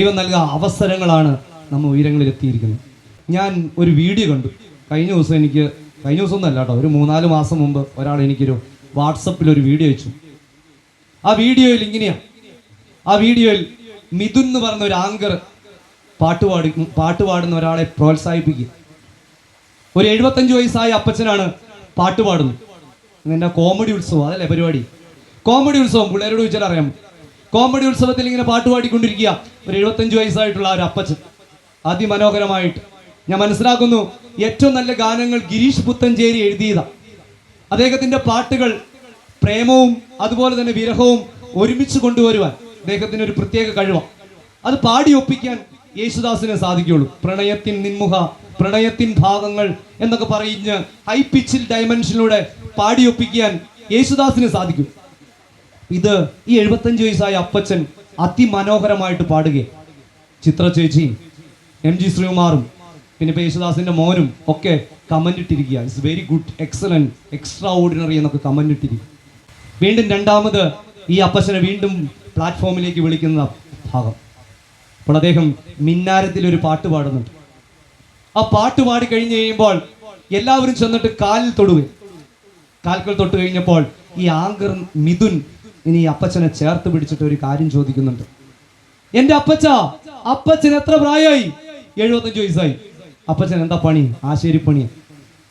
ദൈവം നൽകുക അവസരങ്ങളാണ് നമ്മൾ ഉയരങ്ങളിൽ എത്തിയിരിക്കുന്നത് ഞാൻ ഒരു വീഡിയോ കണ്ടു. കഴിഞ്ഞ ദിവസം എനിക്ക് കഴിഞ്ഞ ദിവസം ഒന്നല്ല കേട്ടോ ഒരു മൂന്നാൽ മാസം മുമ്പ് ഒരാൾ എനിക്കൊരു വാട്സപ്പിൽ ഒരു വീഡിയോ അയച്ചു. ആ വീഡിയോയിൽ ഇങ്ങനെയാ. ആ വീഡിയോയിൽ മിഥുൻ എന്ന് പറഞ്ഞ ഒരു ആങ്കർ പാട്ട് പാട്ടുപാടുന്ന പാട്ട് പാടുന്ന ഒരാളെ പ്രോത്സാഹിപ്പിക്കുക. ഒരു എഴുപത്തഞ്ച് വയസ്സായ അപ്പച്ചനാണ് പാട്ടുപാടുന്നത് പാടുന്നത്. നിന്റെ കോമഡി ഉത്സവം അതല്ലേ പരിപാടി? കോമഡി ഉത്സവം പിള്ളേരോട് ചോദിച്ചാൽ അറിയാം കോമഡി ഉത്സവത്തിൽ ഇങ്ങനെ പാട്ട് പാടിക്കൊണ്ടിരിക്കുക. ഒരു എഴുപത്തഞ്ച് വയസ്സായിട്ടുള്ള ഒരു അപ്പച്ചൻ. അതിമനോഹരമായിട്ട്. ഞാൻ മനസ്സിലാക്കുന്നു ഏറ്റവും നല്ല ഗാനങ്ങൾ ഗിരീഷ് പുത്തഞ്ചേരി എഴുതിയതാ. അദ്ദേഹത്തിന്റെ പാട്ടുകൾ പ്രേമവും അതുപോലെ തന്നെ വിരഹവും ഒരുമിച്ച് കൊണ്ടുവരുവാൻ അദ്ദേഹത്തിന് ഒരു പ്രത്യേക കഴിവാണ് അത് പാടി ഒപ്പിക്കാൻ യേശുദാസിനെ സാധിക്കുകയുള്ളൂ. പ്രണയത്തിൻ നിന്മുഖ പ്രണയത്തിൻ ഭാഗങ്ങൾ എന്നൊക്കെ പറഞ്ഞ് ഹൈ പിച്ചിൽ ഡയമെൻഷനിലൂടെ പാടി ഒപ്പിക്കാൻ യേശുദാസിന് സാധിക്കും. ഇത് ഈ എഴുപത്തഞ്ച് വയസ്സായ അപ്പച്ചൻ അതിമനോഹരമായിട്ട് പാടുകയും. ചിത്ര ചേച്ചിയും എം ജി ശ്രീകുമാറും പിന്നെ ഇപ്പൊ യേശുദാസിന്റെ മോനും ഒക്കെ comment ഇട്ടിരിക്കുക it's very good excellent extraordinary എന്നൊക്കെ കമന്റ് ഇട്ടിരിക്കും വീണ്ടും രണ്ടാമത് ഈ അപ്പച്ചനെ വീണ്ടും പ്ലാറ്റ്ഫോമിലേക്ക് വിളിക്കുന്ന ഭാഗം. അപ്പോൾ അദ്ദേഹം മിന്നാരത്തിൽ ഒരു പാട്ട് പാടുന്നുണ്ട്. ആ പാട്ട് പാടി കഴിഞ്ഞ് കഴിയുമ്പോൾ എല്ലാവരും ചെന്നിട്ട് കാലിൽ തൊടുവേ. കാൽക്കൽ തൊട്ട് കഴിഞ്ഞപ്പോൾ ഈ ആങ്കർ മിഥുൻ ഇനി അപ്പച്ചനെ ചേർത്ത് പിടിച്ചിട്ട് ഒരു കാര്യം ചോദിക്കുന്നുണ്ട്. എന്റെ അപ്പച്ച അപ്പച്ചൻ എത്ര പ്രായമായി എഴുപത്തഞ്ച് വയസ്സായി. അപ്പച്ചൻ എന്താ പണി? ആശേരി പണി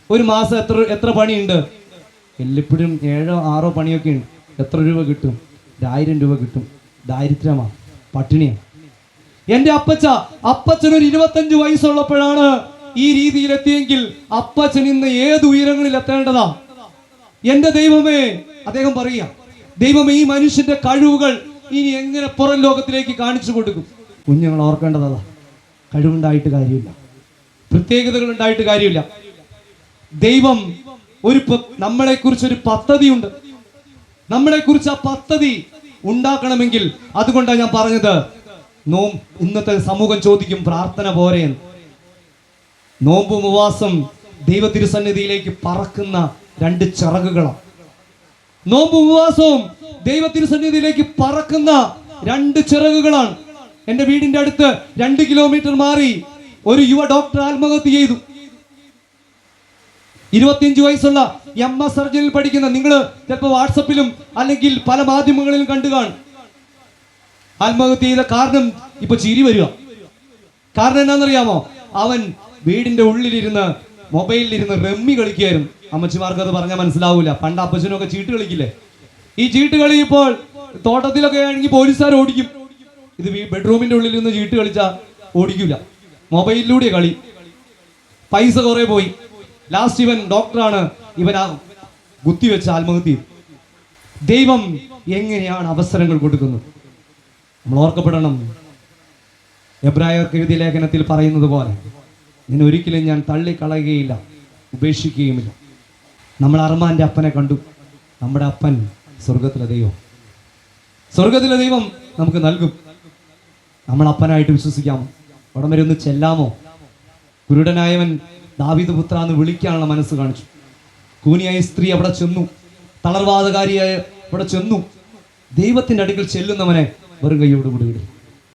ഒരു മാസം എത്ര എത്ര പണിയുണ്ട്? എല്ലപ്പോഴും ഏഴോ ആറോ പണിയൊക്കെ ഉണ്ട് എത്ര രൂപ കിട്ടും? ഒരായിരം രൂപ കിട്ടും. ദാരിദ്ര്യമാ പട്ടിണിയാ. എന്റെ അപ്പച്ച അപ്പച്ചൻ ഒരു ഇരുപത്തഞ്ച് വയസ്സുള്ളപ്പോഴാണ് ഈ രീതിയിൽ എത്തിയെങ്കിൽ അപ്പച്ചൻ ഇന്ന് ഏത് ഉയരങ്ങളിൽ എത്തേണ്ടതാ എന്റെ ദൈവമേ അദ്ദേഹം പറയുക. ദൈവമേ ഈ മനുഷ്യന്റെ കഴിവുകൾ ഇനി എങ്ങനെ പുറം ലോകത്തിലേക്ക് കാണിച്ചു കൊടുക്കും? കുഞ്ഞുങ്ങൾ ഓർക്കേണ്ടതാ കഴിവുണ്ടായിട്ട് കാര്യമില്ല. പ്രത്യേകതകൾ ഉണ്ടായിട്ട് കാര്യമില്ല. ദൈവം ഒരു നമ്മളെ കുറിച്ച് ഒരു പദ്ധതിയുണ്ട്. നമ്മളെ കുറിച്ച് ആ പദ്ധതി ഉണ്ടാക്കണമെങ്കിൽ അതുകൊണ്ടാണ് ഞാൻ പറഞ്ഞത്. നോം ഇന്നത്തെ സമൂഹം ചോദിക്കും പ്രാർത്ഥന പോരെയെന്ന്. നോമ്പും ഉപവാസം ദൈവ തിരുസന്നിധിയിലേക്ക് പറക്കുന്ന രണ്ട് ചിറകുകളാണ് നോമ്പും ഉപവാസവും ദൈവ തിരുസന്നിധിയിലേക്ക് പറക്കുന്ന രണ്ട് ചിറകുകളാണ്. എന്റെ വീടിന്റെ അടുത്ത് രണ്ട് കിലോമീറ്റർ മാറി ഒരു യുവ ഡോക്ടർ ആത്മഹത്യ ചെയ്തു. ഇരുപത്തിയഞ്ച് വയസ്സുള്ള എം എസ് സർജനിൽ പഠിക്കുന്ന നിങ്ങൾ ചിലപ്പോൾ വാട്സപ്പിലും അല്ലെങ്കിൽ പല മാധ്യമങ്ങളിലും കണ്ടു കാണും. ആത്മഹത്യ ചെയ്ത കാരണം ഇപ്പൊ ചിരി വരിക. കാരണം എന്താണെന്നറിയാമോ അവൻ വീടിന്റെ ഉള്ളിലിരുന്ന് മൊബൈലിലിരുന്ന് റമ്മി കളിക്കുകയായിരുന്നു അമ്മച്ചിമാർക്ക് അത് പറഞ്ഞാൽ മനസ്സിലാവൂല. പണ്ട് അപ്പച്ചനൊക്കെ ചീട്ട് കളിക്കില്ലേ? ഈ ചീട്ട് കളി ഇപ്പോൾ തോട്ടത്തിലൊക്കെ ആണെങ്കിൽ പോലീസുകാർ ഓടിക്കും. ഇത് ബെഡ്റൂമിന്റെ ഉള്ളിൽ നിന്ന് ചീട്ട് കളിച്ചാൽ ഓടിക്കൂല. മൊബൈലിലൂടെ കളി. പൈസ കുറെ പോയി. ലാസ്റ്റ് ഇവൻ ഡോക്ടറാണ്. ഇവൻ ആ കുത്തിവെച്ച ആത്മഹത്യ ദൈവം എങ്ങനെയാണ് അവസരങ്ങൾ കൊടുക്കുന്നത്? നമ്മൾ ഓർക്കപ്പെടണം. എബ്രായർക്ക് എഴുതിയ ലേഖനത്തിൽ പറയുന്നത് പോലെ. നിന്നെ ഒരിക്കലും ഞാൻ തള്ളിക്കളയുകയില്ല ഉപേക്ഷിക്കുകയുമില്ല. നമ്മൾ അർമാന്റെ അപ്പനെ കണ്ടു. നമ്മുടെ അപ്പൻ സ്വർഗത്തിലെ ദൈവം. സ്വർഗത്തിലെ ദൈവം നമുക്ക് നൽകും. നമ്മൾ അപ്പനായിട്ട് വിശ്വസിക്കാമോ അവിടം ഒന്ന് ചെല്ലാമോ? കുരുടനായവൻ ദാവിദ് പുത്ര എന്ന് വിളിക്കാനുള്ള മനസ്സ് കാണിച്ചു. കൂനിയായ സ്ത്രീ അവിടെ ചെന്നു. തളർവാദകാരിയായ അവിടെ ചെന്നു. ദൈവത്തിന്റെ അടുക്കൽ ചെല്ലുന്നവനെ വെറും കൈയോട് കൂടി വിടും.